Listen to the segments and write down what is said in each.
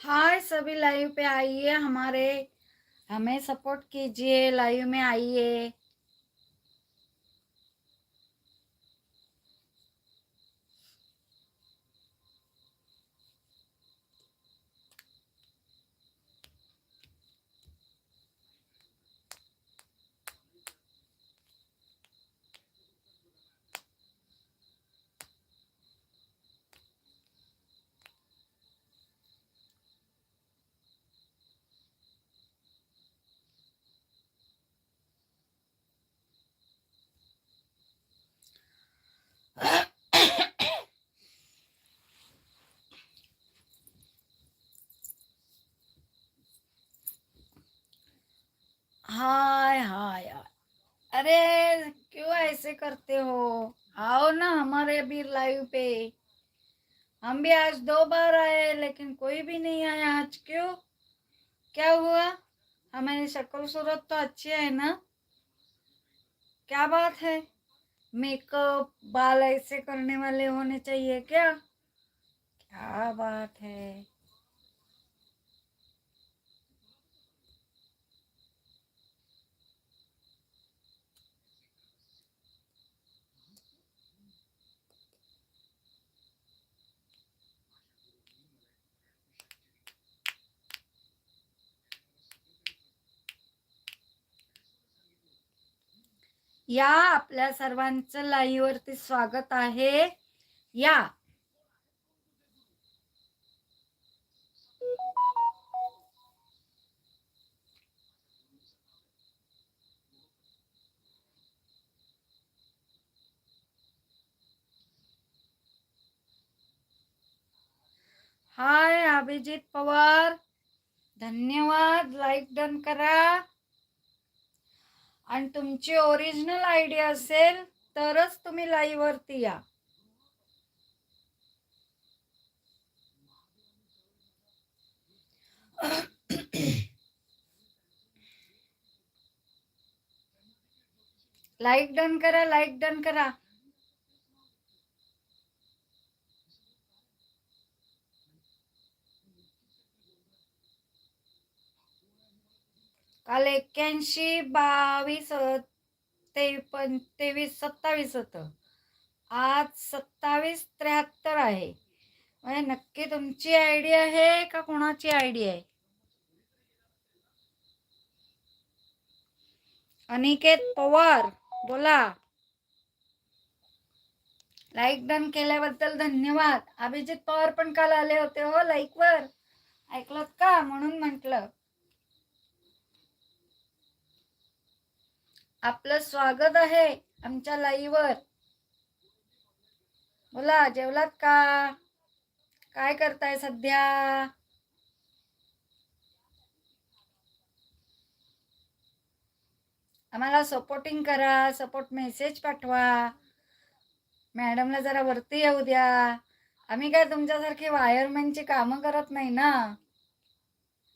हाय सभी लाइव पे आइए हमारे हमें सपोर्ट कीजिए लाइव में आइए। करते हो? आओ ना हमारे भी लाइव पे। हम भी आज दो बार आए लेकिन कोई भी नहीं आया आज, क्यों? क्या हुआ? हमारी शक्ल सूरत तो अच्छी है ना? क्या बात है? मेकअप बाल ऐसे करने वाले होने चाहिए क्या? क्या बात है? या आपल्या सर्वांचं लाईव्ह वरती स्वागत आहे. या. हाय अभिजित पवार. धन्यवाद. लाईक डन करा. आणि तुमची ओरिजिनल आयडी असेल तरच तुम्ही लाईव्हवरती या. लाईक डन करा लाईक डन करा. काल एक्क्याऐंशी बावीस ते पण तेवीस सत्तावीस होतं. आज सत्तावीस त्र्याहत्तर आहे. म्हणजे नक्की तुमची आयडी आहे का कोणाची आयडी आहे? अनिकेत पवार बोला. लाईक डन केल्याबद्दल धन्यवाद. अभिजित पवार पण काल आले होते हो लाईकवर ऐकलं का? म्हणून म्हटलं. आपलं स्वागत आहे आमच्या लाईवर. बोला जेवलात का? काय करताय सध्या? आम्हाला सपोर्टिंग करा सपोर्ट मेसेज पाठवा. मॅडमला जरा वरती येऊ द्या. आम्ही काय तुमच्यासारखी वायरमॅनची कामं करत नाही ना?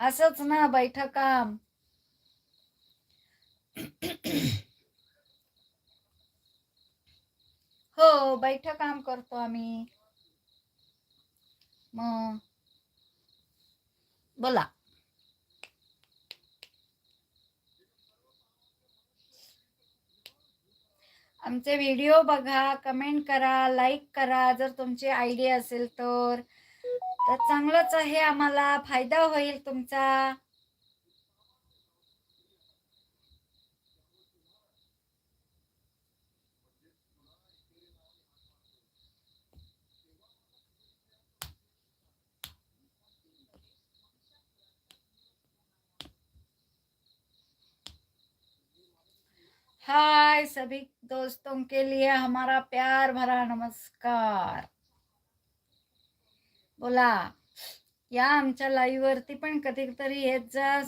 असंच ना बैठक काम. हो बैठ काम करतो आम्ही. मग बोला. आमचे व्हिडिओ बघा कमेंट करा लाईक करा जर तुमची आयडिया असेल तर. तर चांगलंच आहे आम्हाला फायदा होईल तुमचा. हाय सभी दोस्तों के लिए हमारा प्यार भरा नमस्कार। बोला या आमच्या लाईव्ह वरती पण कधीतरी येत जा.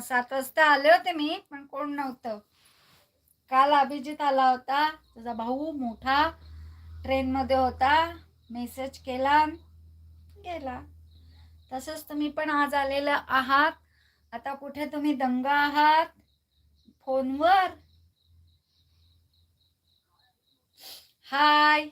सात वाजता आले होते मी पण कोण नव्हतं. काल अभिजित आला होता तुझा भाऊ मोठा ट्रेनमध्ये होता मेसेज केला गेला. तसंच तुम्ही पण आज आलेलं आहात. आता कुठे तुम्ही दंगा आहात? फोनवर. हाय.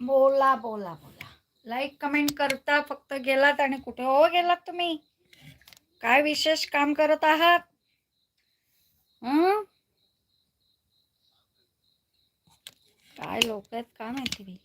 बोला बोला बोला. लाईक कमेंट करता फक्त गेलात आणि कुठे हो गेलात तुम्ही? काय विशेष काम करत आहात हं? काय लोक आहेत का माहिती बी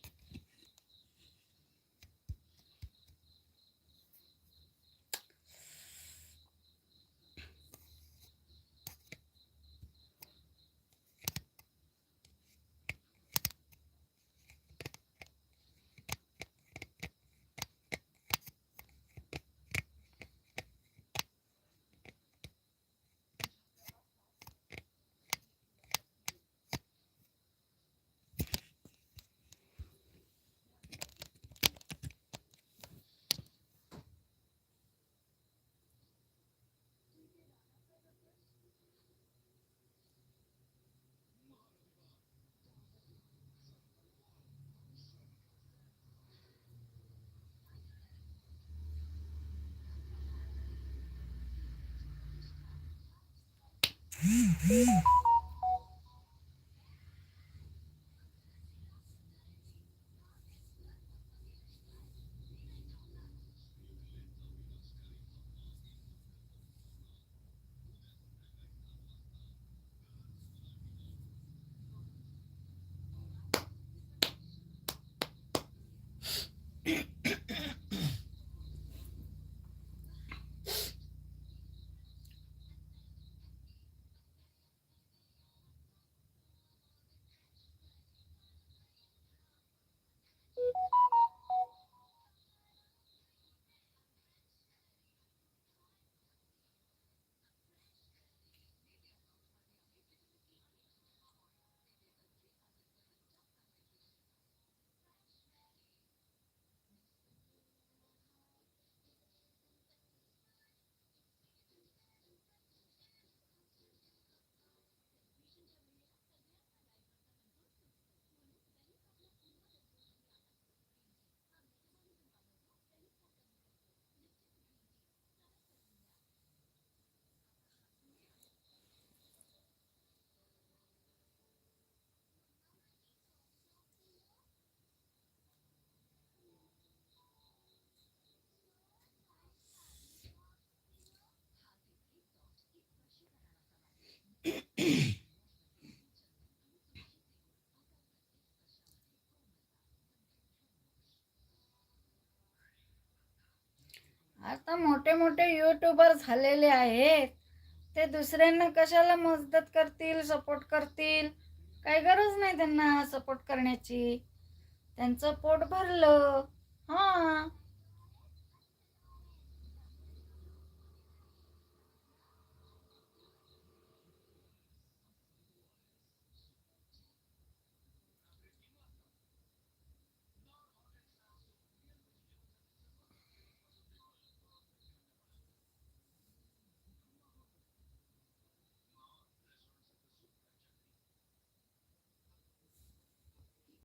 Mm-hmm. आता मोठे मोठे युट्यूबर झालेले आहेत. ते दुसऱ्यांना कशाला मदत करतील सपोर्ट करतील? काही गरज नाही त्यांना सपोर्ट करण्याची. त्यांचं पोट भरलं. हां.